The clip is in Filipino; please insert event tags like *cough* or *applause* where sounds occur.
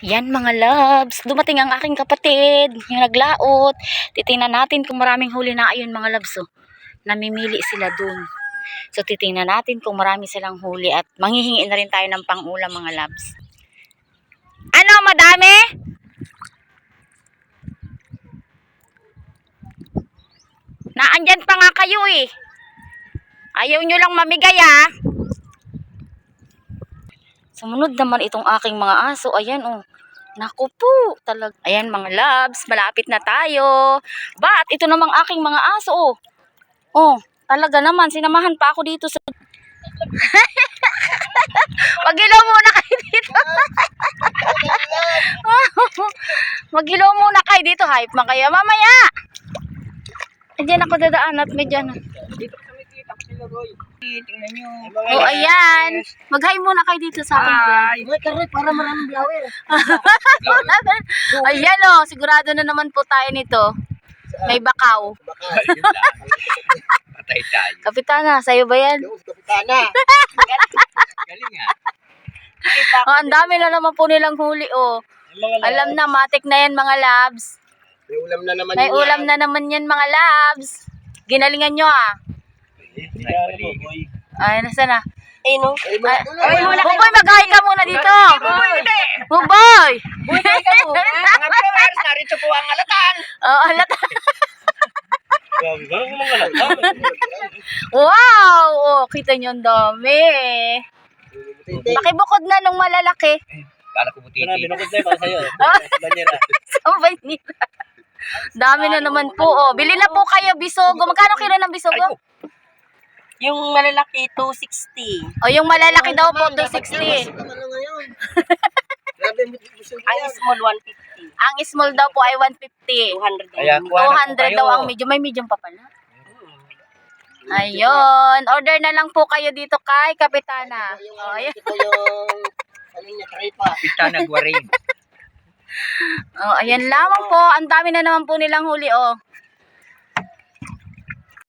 Yan mga loves, dumating ang aking kapatid, yung naglaot. Titingnan natin kung maraming huli na ayun mga loves. Oh. Namimili sila dun. So titingnan natin kung marami silang huli at manghihingi na rin tayo ng pangulam mga loves. Ano, madami? Naandyan pa nga kayo eh. Ayaw nyo lang mamigay ah. Sumunod naman itong aking mga aso. Ayan oh. Naku po, talag. Ayan mga loves, malapit na tayo. Ba, at ito namang aking mga aso oh. Oh, talaga naman, sinamahan pa ako dito sa... *laughs* Magilaw muna kayo dito. *laughs* Magilaw muna kayo dito. Hype man kayo. Mamaya. Diyan ako dadaan at medyo ano. Tingnan nyo. Oh, ayan. Mag-hi muna kayo dito sa akin. Ay, karoy, para maraming blower. *laughs* Ayan o, sigurado na naman po tayo nito. May bakaw. *laughs* patay tayo. Kapitana, sa'yo ba yan? Kapitana. *laughs* Galing ah. Oh, ang dami na naman po nilang huli oh. Alam na, matik na yan mga labs. May ulam na naman May ulam na naman yan mga labs. Ginalingan nyo ah. Ay, nasa na? Eh, no? Ay, Ay, ay, Buboy, mag-hi ka muna dito. Buboy! Mga viewers, narito po ang alatan. Oh, halata. Wow! Oh, kita nyo ang dami. Pakibukod na nung malalaki. Kala ko butiti. Binukod sa'yo para sa'yo. Banyera. Sabay nila. Dami na naman po. Oh. Bili na po kayo, bisogo. Magkano kilo ng bisogo? Yung malalaki, 260. O yung malalaki daw po, 260. Ano ngayon? Grabe gusto Ang small, 150. Ang small daw po ay 150. 200 Kaya daw. kuha na po 200 daw ang medium. May medium pa pala. Ayun. Order na lang po kayo dito kay Kapitana. Yung, Oh, ayan. ito yung, ano niya, tripa. Pita nagwaring. *laughs* Oh, ayan lamang po. Ang dami na naman po nilang huli, oh.